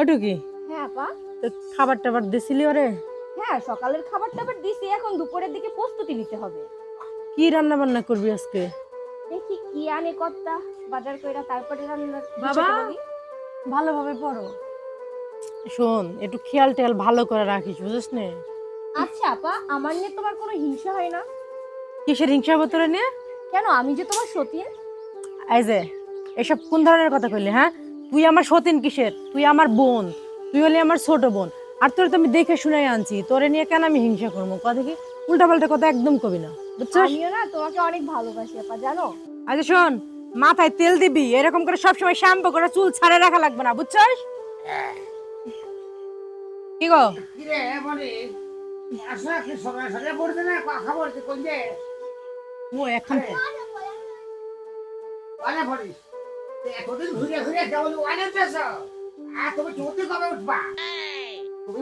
ওইটু কি? হ্যাঁ আপা। তো খাবার টাবার দিছিলি ওরে? হ্যাঁ সকালের খাবার টাবার দিছি এখন দুপুরের দিকে প্রস্তুতি নিতে হবে। কি রান্না বান্না করবি আজকে? দেখি কি আনে কর্তা বাজার কইরা তারপরে রান্না বাবা? ভালোভাবে পড়ো। শোন একটু খেয়াল টেয়াল ভালো করে রাখিস বুঝিস নে আচ্ছা আপা আমার নিয়ে তোমার কোনো হিংসা হয় না? কিসের হিংসা বোতরে নিয়ে? কেন আমি যে তোমার সতীন? এই যে এসব কোন ধরনের কথা কইলি হ্যাঁ? তুই আমার সতীন কিসের? তুই আমার বোন। তুই হলি আমার ছোট বোন। আর তোর তো আমি দেখে শুনে আনছি। তোরে নিয়ে কেন আমি হিংসা করব? কথা কি উল্টা পাল্টা কথা একদম কবি না। বুঝছিস? আমিও না তোমাকে অনেক ভালোবাসি আপা জানো? আচ্ছা শোন। মাথায় তেল দিবি এরকম করে সবসময় শ্যাম্পু করে চুল ছাড়ে রাখা লাগবে না বুঝছিস? কি গো? মানে ও এখন এতদিন ঘুরে ঘুরে কেবল ওয়ানে পেছ আর তুমি চলতে কবে উঠবা? তুমি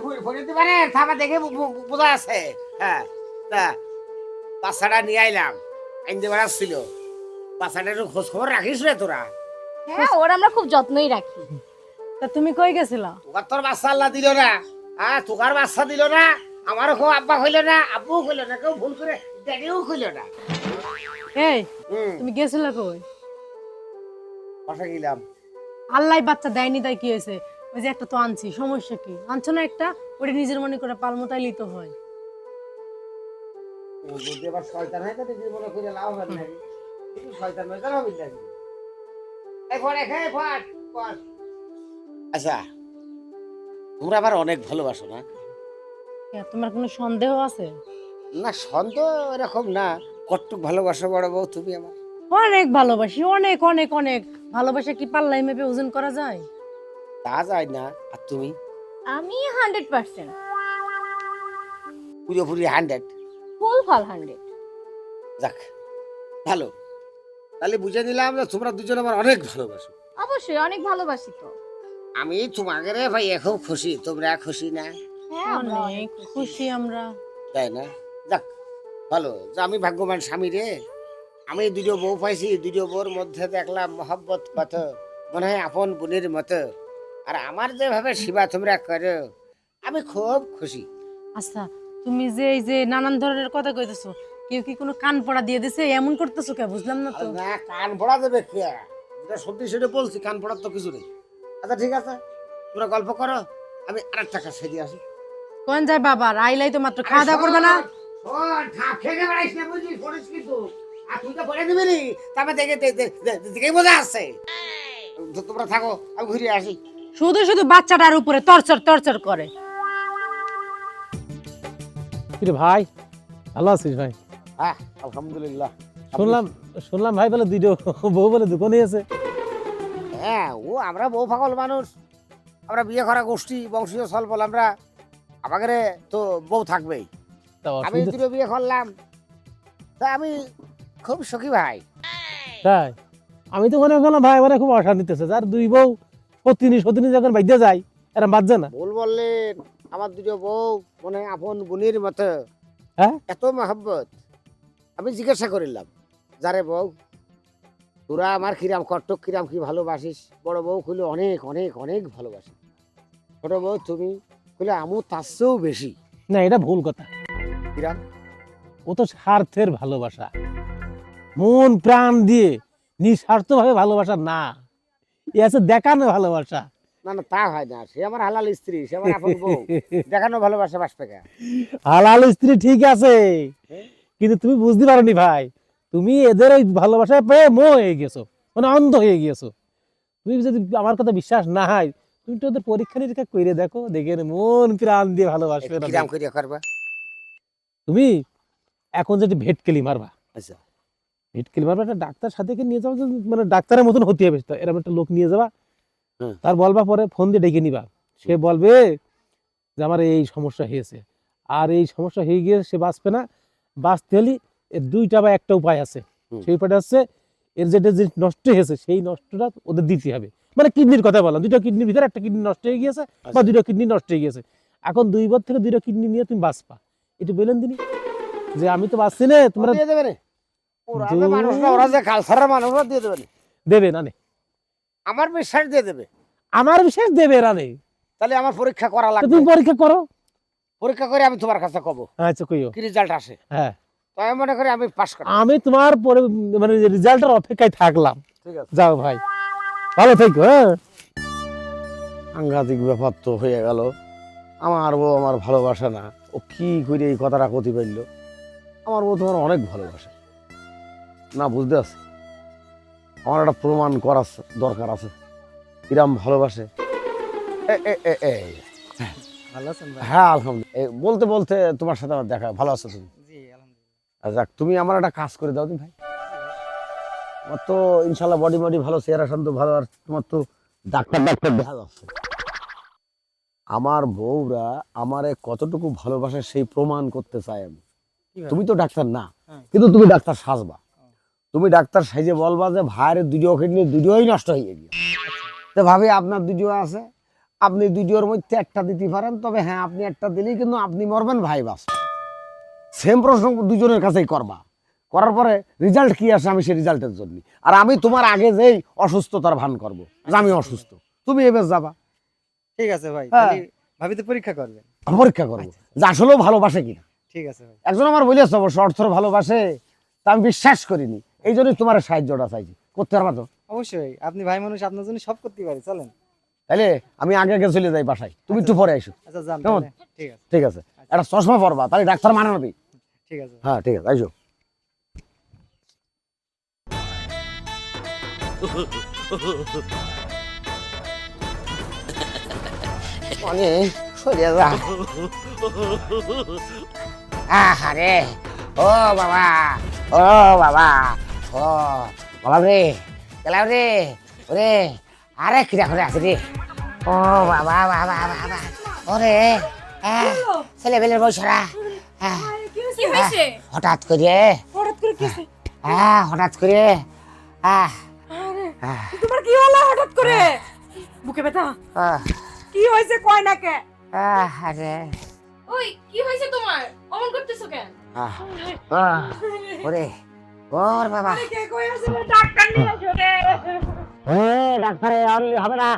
থাবা দেখে বোঝা আছে হ্যাঁ তা বাচ্চাটা নিয়ে আইলাম আইন দেবার ছিল। বাচ্চাটা একটু খোঁজ খবর রাখিস রে তোরা। হ্যাঁ ওর আমরা খুব যত্নই রাখি। তা তুমি কই গেছিলা? তোকার তোর বাচ্চা আল্লাহ দিল না। হ্যাঁ তোকার বাচ্চা দিল না। আমারও কেউ আব্বা হইল না আব্বুও হইল না কেউ ভুল করে ড্যাডিও হইল না। এই তুমি গেছিলা কই? বাসা গেলাম। আল্লাহ বাচ্চা দেয়নি তাই কি হয়েছে? ওই যে একটা তো আনছি সমস্যা কি? আনছো না একটা? ওটা নিজের মনে করে পালমো হয়। ও যদি আবার শয়তান হয় তাহলে জীবনে করে লাভ হবে না। কিন্তু শয়তান নয় তাহলে হবে না এই পড়ে খেয়ে পড় পড় আচ্ছা তোমরা আবার অনেক ভালোবাসো না? তোমার কোনো সন্দেহ আছে? না সন্দেহ এরকম না। কটটুক ভালোবাসো বড় বউ তুমি আমার। অনেক ভালোবাসি অনেক অনেক অনেক। ভালোবাসা কি পাল্লাই মেপে ওজন করা যায়? তা যায় না। আর তুমি? আমি হান্ড্রেড পার্সেন্ট। পুরোপুরি হান্ড্রেড। ফুল ফাল হান্ড্রেড। যাক ভালো। তাহলে বুঝে নিলাম যে তোমরা দুজন আমার অনেক ভালোবাসো। অবশ্যই অনেক ভালোবাসি তো। আমি তোমাকে রে ভাই এখন খুশি। তোমরা খুশি না? হ্যাঁ অনেক খুশি আমরা। তাই না? যাক ভালো। যে আমি ভাগ্যবান স্বামী রে। আমি দুটো বউ পাইছি দুটো বউর মধ্যে দেখলাম মহব্বত কত মনে হয় আপন বোনের মতো। আর আমার যেভাবে সেবা তোমরা করো আমি খুব খুশি। আচ্ছা তুমি যে এই যে নানান ধরনের কথা কইতেছো কেউ কি কোনো কান পড়া দিয়ে দিছে? এমন করতেছো কে বুঝলাম না তো। না কান পড়া দেবে কে? যেটা সত্যি সেটা বলছি কান পড়ার তো কিছু নেই। আচ্ছা ঠিক আছে। তোমরা গল্প করো আমি আর একটা কাছে দিয়ে আসি। কোন যায় বাবা? আইলাই তো মাত্র খাওয়া দাওয়া করবে না। শোন, ঢাক খেয়ে বেড়াইস না বুঝলি, পড়িস কিন্তু। তুই তো পড়ে দিবি নি, তারপর দেখে তোমরা থাকো আমি ঘুরে আসি। শুধু শুধু বাচ্চাটার উপরে করে। কিরে ভাই ভালো আছিস ভাই? হ্যাঁ আলহামদুলিল্লাহ। শুনলাম শুনলাম ভাই বলে দুটো বউ বলে দোকানে আছে হ্যাঁ ও আমরা বউ পাগল মানুষ। আমরা বিয়ে করা গোষ্ঠী বংশীয় সলবল আমরা। আমাদের তো বউ থাকবেই। তা আমি দুটো বিয়ে করলাম। তা আমি খুব সুখী ভাই। তাই? আমি তো মনে করলাম ভাই মানে খুব অশান্তিতেছে যার দুই বউ সতিনি সতিনি যখন বাইদে যায় এরা বাজছে না। ভুল বললেন আমার দুটো বউ মনে আপন বোনের মতো। হ্যাঁ? এত মহব্বত। আমি জিজ্ঞাসা করিলাম যারে বউ তোরা আমার কিরাম কটক কিরাম কি ভালোবাসিস? বড় বউ খুলে অনেক অনেক অনেক ভালোবাসি। ছোট বউ তুমি খুলে আমু তার চেয়েও বেশি। না এটা ভুল কথা। কিরাম? ও তো স্বার্থের ভালোবাসা। মন প্রাণ দিয়ে নিঃস্বার্থ ভাবে ভালোবাসা না। এ আছে দেখানো ভালোবাসা। না না তা হয় না। সে আমার হালাল স্ত্রী সে আমার আপন বউ। দেখানো ভালোবাসা বাসবে কে? হালাল স্ত্রী ঠিক আছে হ্যাঁ? কিন্তু তুমি বুঝতে পারোনি ভাই তুমি এদের ওই ভালোবাসায় পেয়ে মো হয়ে গেছো মানে অন্ধ হয়ে গেছো তুমি যদি আমার কথা বিশ্বাস না হয় তুমি তো ওদের পরীক্ষা নিরীক্ষা করে দেখো দেখে মন প্রাণ দিয়ে ভালোবাসবে তুমি এখন যেটি ভেটকেলি মারবা আচ্ছা। ভেটকেলি মারবা একটা ডাক্তার সাথে নিয়ে যাব যে মানে ডাক্তারের মতন হতে হবে এরকম একটা লোক নিয়ে যাবা তার বলবা পরে ফোন দিয়ে ডেকে নিবা। সে বলবে যে আমার এই সমস্যা হয়েছে। আর এই সমস্যা হয়ে গিয়ে সে বাঁচবে না। বাঁচতে হলে এর দুইটা বা একটা উপায় আছে। সেই উপায়টা হচ্ছে এর যেটা যে নষ্ট হয়েছে সেই নষ্টটা ওদের দিতে হবে। মানে কিডনির কথা বললাম দুটো কিডনির ভিতরে একটা কিডনি নষ্ট হয়ে গিয়েছে বা আচ্ছা। দুটো কিডনি নষ্ট হয়ে গিয়েছে। এখন দুই বার থেকে দুটো কিডনি নিয়ে তুমি বাঁচবা। একটু বললেন তিনি যে আমি তো বাঁচছি না তোমরা মানুষ না ওরা যে ওরা দিয়ে দেবে না? দেবে না। আমার বিশ্বাস দিয়ে দেবে। আমার বিশেষ দেবে রানে তাহলে আমার পরীক্ষা করা লাগবে। তুমি পরীক্ষা করো। পরীক্ষা করে আমি তোমার কাছে কব। আচ্ছা কইও। কি রেজাল্ট আসে? হ্যাঁ। তো আমি মনে করি আমি পাস আমি তোমার পরে মানে রেজাল্টের অপেক্ষায় থাকলাম। ঠিক আছে। যাও ভাই। ভালো থেকো হ্যাঁ। সাংঘাতিক ব্যাপার তো হয়ে গেল। আমার বউ আমার ভালোবাসে না। ও কি করে এই কথাটা কতি পারল আমার বউ তোমার অনেক ভালোবাসে। না বুঝতে পারছি। আমার একটা প্রমাণ করার দরকার আছে। কিরাম ভালোবাসে। ভাই? হ্যাঁ আলহামদুলিল্লাহ। বলতে বলতে তোমার সাথে আমার দেখা ভালো আছো তুমি? যাক তুমি আমার একটা কাজ করে দাও তুমি ভাই। আমার তো ইনশাল্লাহ বডি বডি ভালো চেহারা শান্ত ভালো আর তোমার তো ডাক্তার ডাক্তার দেখা যাচ্ছে। আমার বউরা আমারে কতটুকু ভালোবাসে সেই প্রমাণ করতে চাই আমি। তুমি তো ডাক্তার না হ্যাঁ। কিন্তু তুমি ডাক্তার সাজবা। তুমি ডাক্তার সাইজে বলবা যে ভাইয়ের দুটো কিডনি দুটোই নষ্ট হয়ে গিয়ে তো ভাবি আপনার দুটো আছে আপনি দুটোর মধ্যে একটা দিতে পারেন তবে হ্যাঁ আপনি একটা দিলেই কিন্তু আপনি মরবেন ভাই বাস। সেম প্রশ্ন দুজনের কাছেই করবা। করার পরে রেজাল্ট কি আসে আমি সেই রেজাল্টের জন্য আর আমি তোমার আগে যেই অসুস্থতার ভান করব যে আমি অসুস্থ তুমি এবার যাবা। ঠিক আছে ভাই হ্যাঁ। ভাবি তো পরীক্ষা করবেন। পরীক্ষা করব যে আসলেও ভালোবাসে কিনা। ঠিক আছে ভাই। একজন আমার বলেছে অবশ্য অর্থর ভালোবাসে তা আমি বিশ্বাস করিনি। এই জন্যই তোমার সাহায্যটা চাইছি। করতে পারবা তো? অবশ্যই। আপনি ভাই মানুষ আপনার জন্য সব করতে পারি চলেন। তাহলে আমি আগে আগে চলে যাই বাসায়। তুমি একটু পরে আইসো। আচ্ছা যান কেমন? ঠিক আছে। ঠিক আছে। একটা চশমা পরবা তাহলে ডাক্তার মানে নেবি ঠিক আছে। হ্যাঁ ঠিক আছে আইসো। অনেক সরিয়ে যা। আরে ও বাবা ও বাবা। ও বাবা রে গেলাম রে ওরে আরে কিরা করে আছে রে। ও বাবা বাবা বাবা ওরে হ্যাঁ ছেলেবেলের বৈশরা হ্যাঁ হঠাৎ করে হঠাৎ করে কি হ্যাঁ হঠাৎ করে আহ তোমার কি হলো হঠাৎ করে? বুকে ব্যথা? কি হয়েছে কয় না কে? আরে। ওই কি হয়েছে তোমার? অমন করতেছো কেন? ওরে। ওর বাবা। ডাক্তার আসো এ আনলে হবে না।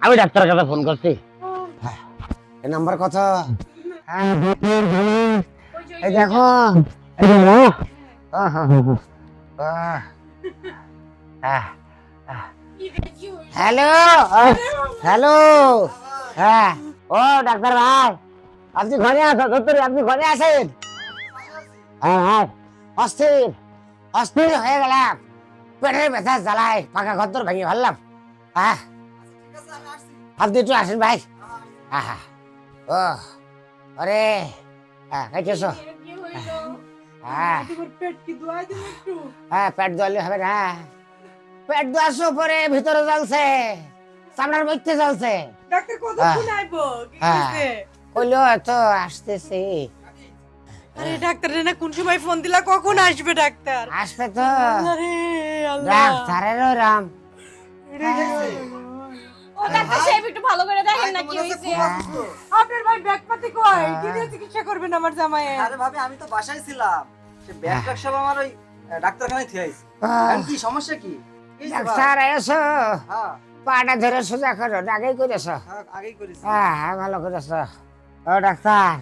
আমি ডাক্তারের কাছে ফোন করছি। এই নাম্বার কত? হ্যাঁ, ডাক্তার, ভালো। ওই যে- এই দেখো? হ্যালো। হ্যালো। হ্যাঁ। ও ডাক্তার ভাই। আপনি ঘরে ধরতে আপনি ঘরে আসেন হ্যাঁ হ্যাঁ। অস্থির। অস্থির হয়ে গেলাম। পেটের ব্যথা জ্বালায় পাকা ঘর তোর ভেঙে ফেললাম। হ্যাঁ আপনি একটু আসেন ভাই। আহা ও আরে হ্যাঁ হ্যাঁ হ্যাঁ পেট হবে না। পেট পরে ভিতরে জ্বলছে সামনের মধ্যে জ্বলছে। ডাক্তার কতক্ষণ আইবো। হইছে? কইলো তো আসতেছে। আরে ডাক্তার না কোন সময় ফোন দিলা? কখন আসবে ডাক্তার? আসবে তো। আরে আল্লাহ। ডাক্তারেরও রাম ও ডাক্তার সাহেব একটু ভালো করে দেখেন না কি হয়েছে। আপনার ভাই ব্যাগপাতি কই? কি দিয়ে চিকিৎসা করবেন আমার আরে ভাবি আমি তো বাসায় ছিলাম। সে ব্যাগ সব আমার ওই ডাক্তারখানায় থুয়ে আইছি। কি সমস্যা কি? ডাক্তার এসো। হ্যাঁ। পাটা ধরে সোজা করো আগেই করেছ। হ্যাঁ, আগেই করেছি। হ্যাঁ হ্যাঁ ভালো করেছ। ও ডাক্তার।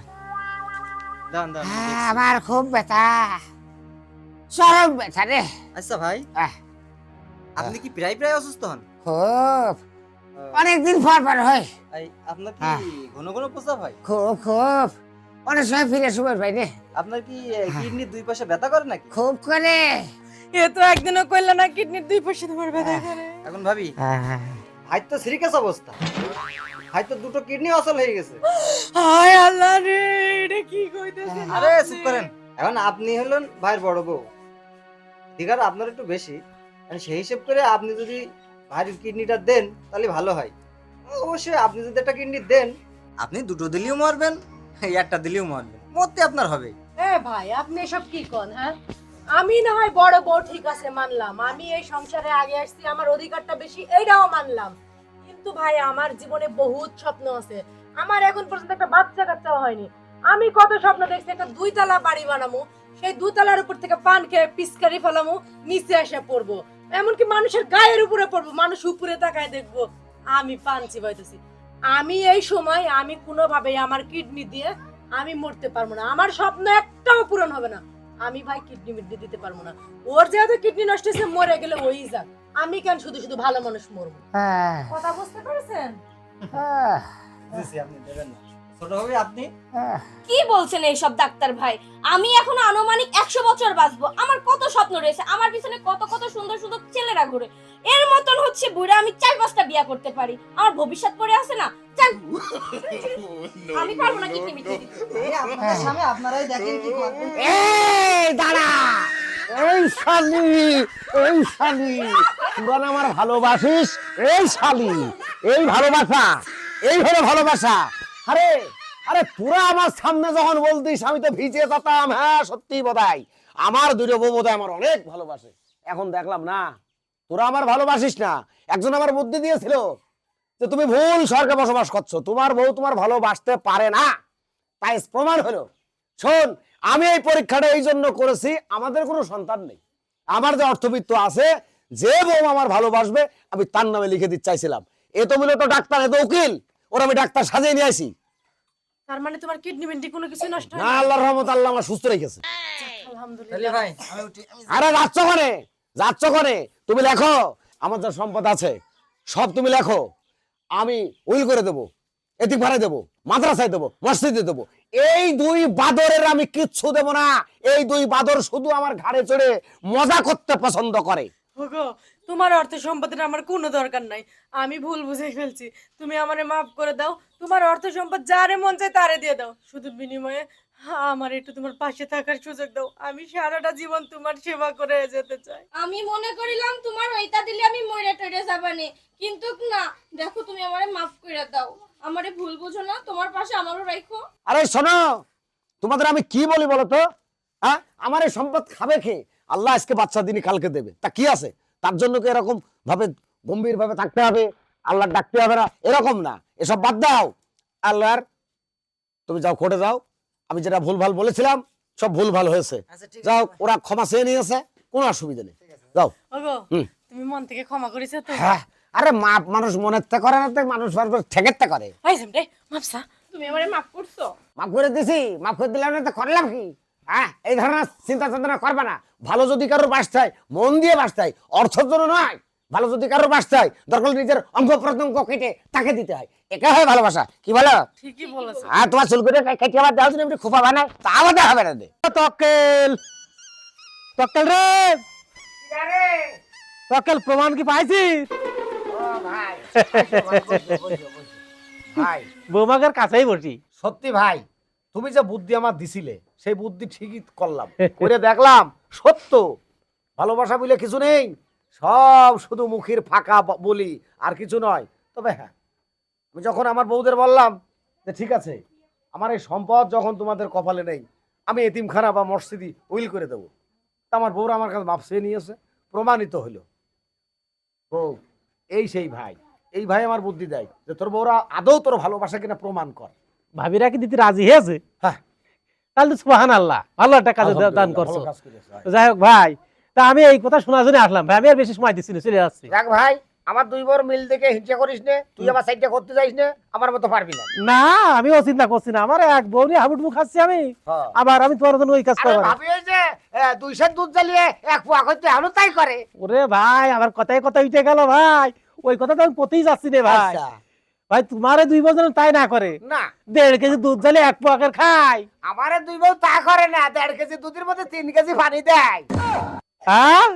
হ্যাঁ, আমার খুব ব্যথা। চরম ব্যথা রে। আচ্ছা ভাই আপনি কি প্রায় প্রায় অসুস্থ হন? খুব। অনেকদিন পর পর হয়। আপনার কি হ্যাঁ। ঘন ঘন প্রস্রাব হয়? খুব খুব। অনেক সময় ফিরে সুবের ভাই রে। আপনার কি কিডনির দুই পাশে ব্যথা করে নাকি? খুব করে। এ তো একদিনও কইলা না কিডনির দুই পাশে তোমার ব্যথা করে। এখন ভাবি হ্যাঁ, হাই তো সিরিকাস অবস্থা। হাই তো দুটো কিডনি অচল হয়ে গেছে। হায় আল্লাহ রে এটা কি কইতেছেন? আরে চুপ করেন। এখন আপনি হলেন ভাইয়ের বড় বউ। দিঘার আপনার একটু বেশি। মানে সেই হিসেব করে আপনি যদি ভাইয়ের কিডনিটা দেন তাহলে ভালো হয়। অবশ্যই আপনি যদি একটা কিডনি দেন আপনি দুটো দিলেও মারবেন এই একটা দিলেও মারবেন। মরতে আপনার হবে। এ ভাই আপনি এসব কি কোন হ্যাঁ? আমি না হয় বড় বউ ঠিক আছে মানলাম। আমি এই সংসারে আগে আসছি আমার অধিকারটা বেশি এইটাও মানলাম। কিন্তু ভাই, আমার জীবনে বহুত স্বপ্ন আছে। আমার এখন পর্যন্ত একটা বাচ্চা কাচ্চাও হয়নি। আমি কত স্বপ্ন দেখছি, একটা দুইতলা বাড়ি বানামু, সেই দুতলার উপর থেকে পান খেয়ে পিচকারি ফেলামু, নিচে এসে পড়ব। এমনকি মানুষের গায়ের উপরে পড়ব, মানুষ উপরে তাকায় দেখব, আমি পান চিবাইতেছি। আমি এই সময় আমি কোনোভাবে আমার কিডনি দিয়ে আমি মরতে পারব না। আমার স্বপ্ন একটাও পূরণ হবে না। আমি ভাই কিডনি মিডনি দিতে পারব না। ওর যেহেতু কিডনি নষ্ট হয়েছে, মরে গেলে ওই যাক। আমি কেন শুধু শুধু ভালো মানুষ মরবো? কথা বুঝতে পেরেছেন? দিছি আপনি দেবেন না। ছোট হবে আপনি? কি বলছেন এইসব ডাক্তার ভাই? আমি এখনও আনুমানিক একশো বছর বাঁচবো। আমার কত স্বপ্ন রয়েছে আমার পিছনে কত কত সুন্দর সুন্দর ছেলেরা ঘুরে। এর মতন হচ্ছে বুড়া আমি চার পাঁচটা বিয়া করতে পারি। আমার ভবিষ্যৎ পড়ে আছে না? চাল আমি পারব না কিডনি। সামনে আপনারাই দেখেন কি করবেন এই দাঁড়া। এই শালি এই শালি পুরান আমার ভালোবাসিস? এই শালি, এই ভালোবাসা, এই হলো ভালোবাসা। আরে আরে তোরা আমার সামনে যখন বলতিস, আমি তো ভিজে যেতাম। হ্যাঁ সত্যি বোধহয়। আমার দুটো বউ বোধহয় আমার অনেক ভালোবাসে। এখন দেখলাম না, তোরা আমার ভালোবাসিস না। একজন আমার বুদ্ধি দিয়েছিল যে তুমি ভুল স্বর্গে বসবাস করছ। তোমার বউ তোমার ভালোবাসতে পারে না। তাই প্রমাণ হলো। শোন, আমি এই পরীক্ষাটা এই জন্য করেছি, আমাদের কোনো সন্তান নেই। আমার যে অর্থবিত্ত আছে যে বউ আমার ভালোবাসবে আমি তার নামে লিখে দিতে চাইছিলাম। এ তো মূলত ডাক্তার এ তো উকিল। ওরা আমি ডাক্তার সাজিয়ে নিয়ে আসি। তার মানে তোমার কিডনি মিডনি কোনো কিছু নষ্ট না আল্লাহর রহমত আল্লাহ আমার সুস্থ রেখেছে। আলহামদুলিল্লাহ। ভাই আমি উঠি। আরে যাচ্ছ কোনে যাচ্ছ কোনে তুমি লেখো। আমার যা সম্পদ আছে সব তুমি লেখো। আমি উইল করে দেবো এদিক ভাড়ায় দেবো মাদ্রাসায় দেবো মসজিদে দেবো। এই দুই বাদরের আমি কিচ্ছু দেবো না। এই দুই বাদর শুধু আমার ঘাড়ে চড়ে মজা করতে পছন্দ করে। ওগো তোমার অর্থ সম্পদের আমার কোনো দরকার নাই। আমি ভুল বুঝে ফেলছি। তুমি আমারে মাফ করে দাও। তোমার অর্থ সম্পদ যারে মন চায় তারে দিয়ে দাও। শুধু বিনিময়ে আমার একটু তোমার পাশে থাকার সুযোগ দাও। আমি সারাটা জীবন তোমার সেবা করে যেতে চাই। আমি মনে করিলাম তোমার ওইটা দিলে আমি মরে টরে যাবানে। কিন্তু না দেখো তুমি আমারে মাফ করে দাও। আমারে ভুল বুঝো না। তোমার পাশে আমারও রাখো আরে শোনো তোমাদের আমি কি বলি বলো তো? হ্যাঁ? আমার এই সম্পদ খাবে খেয়ে আল্লাহ আজকে বাচ্চা দিনই কালকে দেবে। তা কি আছে? তার জন্য কি এরকম ভাবে গম্ভীর ভাবে থাকতে হবে? আল্লাহ ডাকতে হবে না? এরকম না। এসব বাদ দাও। আল্লাহর তুমি যাও কোর্টে যাও। আমি যেটা ভুল ভালো বলেছিলাম সব ভুল ভালো হয়েছে। আচ্ছা যাও ওরা ক্ষমা চেয়ে নিয়েছে। কোনো অসুবিধা নেই। যাও। ওগো তুমি মন থেকে ক্ষমা করেছ তো? হ্যাঁ। আরে মা মানুষ মনের তে করে না তো মানুষ ঠেকের তে করে। মাপসা তুমি আমারে মাফ করছ? মাফ করে দিছি মাফ করে দিলাম না তো করলাম কি? হ্যাঁ এই ধরনের চিন্তা চেতনা করবে না। ভালো যদি কারোর বাঁচতে হয় মন দিয়ে বাঁচতে হয় অর্থের জন্য নয় ভালো যদি কারোর বাঁচতে হয় দরকার নিজের অঙ্গ প্রত্যঙ্গ কেটে তাকে দিতে হয়। একা হয় ভালোবাসা কি বলো? ঠিকই বলেছ। হ্যাঁ তোমার চুল করে কেটে আবার দেওয়া এমনি খোপা বানায়? তা আমাদের হবে না দে তকেল তকেল রে! তকেল প্রমাণ কি পাইছিস ও ভাই বসো, বসো, বসো, বসো। ভাই। বৌমাকের কাছেই বসি। সত্যি ভাই তুমি যে বুদ্ধি আমার দিছিলে, সেই বুদ্ধি ঠিকই করলাম। করে দেখলাম, সত্য। ভালোবাসা বলে কিছু নেই। সব শুধু মুখের ফাঁকা বলি, আর কিছু নয়। তবে হ্যাঁ আমি যখন আমার বউদের বললাম যে, ঠিক আছে, আমার এই সম্পদ যখন তোমাদের কপালে নেই, আমি এতিমখানা বা মসজিদি উইল করে দেবো। তা আমার বউরা আমার কাছে মাপ চেয়ে নিয়েছে, প্রমাণিত হলো। বউ, এই সেই ভাই, এই ভাই আমার বুদ্ধি দেয় যে, তোর বউরা আদৌ তোর ভালোবাসা কিনা প্রমাণ কর। ভাবিরা কি দিতে রাজি হয়েছে? হ্যাঁ। তাহলে তো সুবাহান আল্লাহ ভালো একটা কাজে দান করছ। যাই হোক ভাই তা আমি এই কথা শোনার জন্য আসলাম ভাই আমি আর বেশি সময় দিচ্ছি না, চলে যাচ্ছি। দেখ ভাই আমার দুই বড় মিল দেখে হিংসা করিস নে তুই আমার সাইডটা করতে যাইস না আমার মতো পারবি না। না আমিও চিন্তা করছি না আমার এক বউ নিয়ে হাবুট মুখ খাচ্ছি আমি। আবার আমি তোমার জন্য ওই কাজ আরে করব ভাবি ওই যে দুই সের দুধ জ্বালিয়ে এক পোয়া করতে এমন তাই করে। ওরে ভাই আমার কথায় কথা উঠে গেল ভাই ওই কথা তো আমি পতেই যাচ্ছি রে ভাই। আচ্ছা, ভাই তোমার দুই বছর তাই না করে? না। দেড় কেজি দুধ জ্বালিয়ে এক পোয়াকের খাই। আমার দুই বছর তা করে না দেড় কেজি দুধের মধ্যে তিন কেজি পানি দেয়। হ্যাঁ?